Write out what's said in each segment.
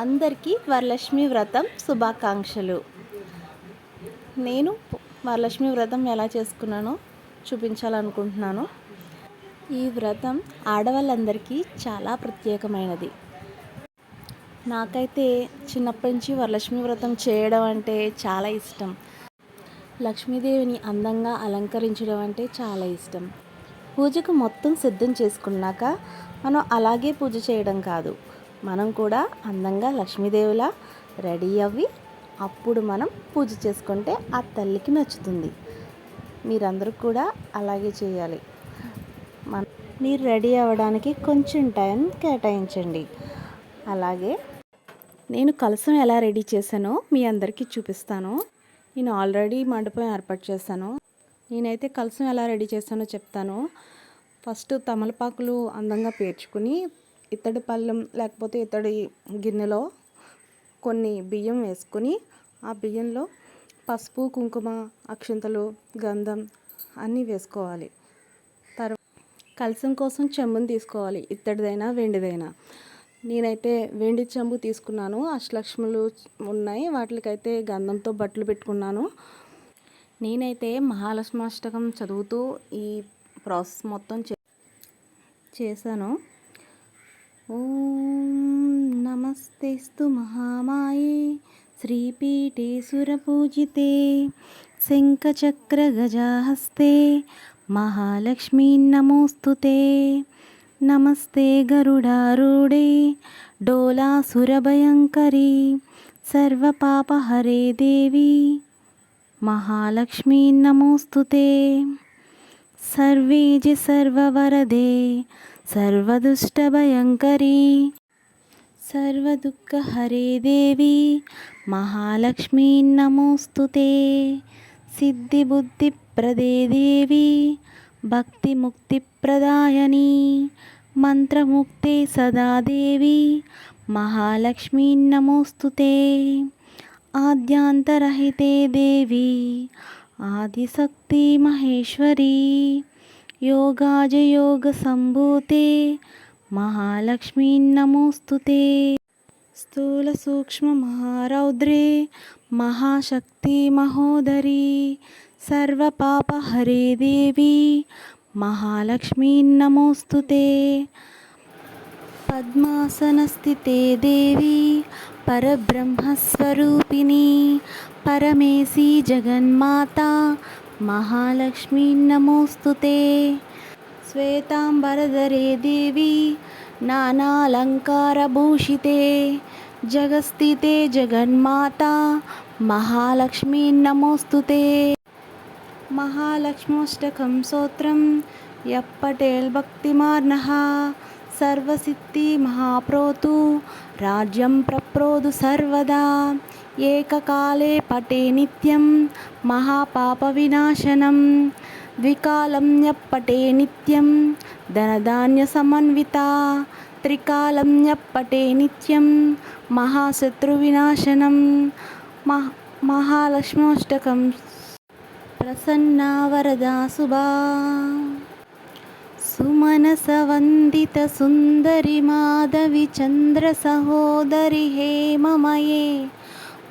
అందరికీ వరలక్ష్మి వ్రతం శుభాకాంక్షలు. నేను వరలక్ష్మి వ్రతం ఎలా చేసుకున్నానో చూపించాలనుకుంటున్నాను. ఈ వ్రతం ఆడవాళ్ళందరికీ చాలా ప్రత్యేకమైనది. నాకైతే చిన్నప్పటి నుంచి వరలక్ష్మి వ్రతం చేయడం అంటే చాలా ఇష్టం. లక్ష్మీదేవిని అందంగా అలంకరించడం అంటే చాలా ఇష్టం. పూజకు మొత్తం సిద్ధం చేసుకున్నాక మనం అలాగే పూజ చేయడం కాదు. మనం కూడా అందంగా లక్ష్మీదేవిలా రెడీ అవ్వి అప్పుడు మనం పూజ చేసుకుంటే ఆ తల్లికి నచ్చుతుంది. మీరందరూ కూడా అలాగే చేయాలి. మన మీరు రెడీ అవ్వడానికి కొంచెం టైం కేటాయించండి. అలాగే నేను కలసం ఎలా రెడీ చేశానో మీ అందరికీ చూపిస్తాను. నేను ఆల్రెడీ మండపం ఏర్పాటు చేశాను. నేనైతే కలసం ఎలా రెడీ చేశానో చెప్తాను. ఫస్ట్ తమలపాకులు అందంగా పేర్చుకుని ఇత్తడి పళ్ళెం లేకపోతే ఇత్తడి గిన్నెలో కొన్ని బియ్యం వేసుకుని ఆ బియ్యంలో పసుపు కుంకుమ అక్షింతలు గంధం అన్నీ వేసుకోవాలి. తర్వాత కలసం కోసం చెంబుని తీసుకోవాలి ఇత్తడిదైనా వెండిదైనా. నేనైతే వెండి చెంబు తీసుకున్నాను. అష్టలక్ష్ములు ఉన్నాయి. వాటికైతే గంధంతో బట్టలు పెట్టుకున్నాను. నేనైతే మహాలక్ష్మాష్టకం చదువుతూ ఈ ప్రాసెస్ మొత్తం చే చేశాను. ఓం నమస్తేస్తు మహామాయే. శ్రీపీఠే సురపూజితే శంఖచక్రగజాహస్తే. మహాలక్ష్మీ నమోస్తుతే. నమస్తే గరుడారూఢే. డోలాసురభయంకరీ. సర్వపాపహరే దేవి. మహాలక్ష్మీ నమోస్తుతే. సర్వేజి సర్వవరదే. సర్వదుష్టభయంకరీ. సర్వదుఃఖహరే దేవి మహాలక్ష్మీ నమోస్తుతే సిద్ధిబుద్ధిప్రదే దేవి భక్తిముక్తిప్రదాయని. మంత్రముక్తే సదా దేవి మహాలక్ష్మీ నమోస్తుతే ఆద్యాంతరహితే దేవి ఆదిశక్తి మహేశ్వరీ. యోగాజయోగ సంభూతే మహాలక్ష్మీ నమోస్తుతే స్థూల సూక్ష్మ మహారౌద్రే మహాశక్తి మహోదరి సర్వపాపహరే దేవి మహాలక్ష్మీ నమోస్తుతే పద్మాసనస్థితే దేవి పరబ్రహ్మస్వరూపిణి పరమేశీ జగన్మాత మహాలక్ష్మీ నమోస్తుతే శ్వేతాంబరధరే దేవి నానాలంకారభూషితే. జగస్థితే జగన్మాత మహాలక్ష్మీ నమోస్తుతే మహాలక్ష్మోష్టకం స్తోత్రం ఎప్పటేల్ భక్తిమార్నః సర్వసిద్ధి మహాప్రోతు రాజ్యం ప్రప్రోదు సర్వదా. एककाले पटे नित्यं महापापविनाशनं। द्विकालं न्यप्पटे नित्यं धनधान्यसमन्विता। त्रिकालं यप्पटे नित्यं महाशत्रुविनाशनं। मह महालक्ष्मोष्टकं प्रसन्ना वरदा सुभा। सुमनसवन्दितसुन्दरि माधविचन्द्रसहोदरि हेममये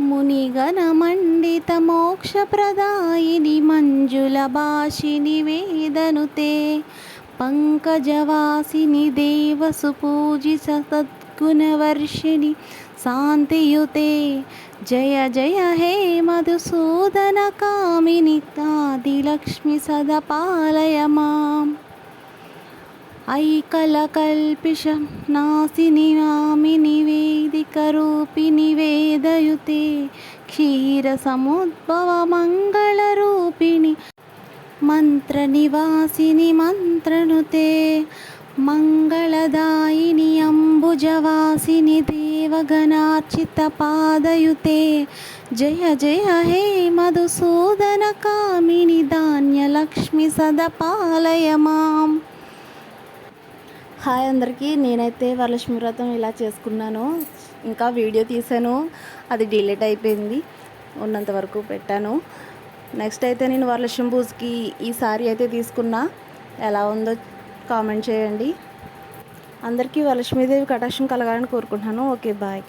చంద్ర సహోదరి హేమమయే మునిగణమండిత మోక్షప్రదాయిని మంజుల భాషిని వేదనుతే పంకజవాసిని దేవసుపూజిత సద్గుణవర్షిణి శాంతియుతే. జయ జయ హే మధుసూదన కామిని ఆదిలక్ష్మి సదా పాలయ మాం ఐకలకల్పిష నాసిని నామిని వేదయుతే క్షీరసముద్భవ మంత్రనివాసిని మంత్రనుతే మంగళదాయిని అంబుజవాసిని దేవగణార్చిత పాదయుతే జయ జయ హే మధుసూదన కామిని ధాన్యలక్ష్మి సదపాలయ మాం హాయ్ అందరికీ. నేనైతే వరలక్ష్మి వ్రతం ఇలా చేసుకున్నాను. ఇంకా వీడియో తీసాను అది డిలీట్ అయిపోయింది. ఉన్నంత వరకు పెట్టాను. నెక్స్ట్ అయితే నేను వరలక్ష్మి పూజకి ఈ సారీ అయితే తీసుకున్నా. ఎలా ఉందో కామెంట్ చేయండి. అందరికీ వరలక్ష్మీదేవి కటాక్షం కలగాలని కోరుకుంటున్నాను. Okay bye.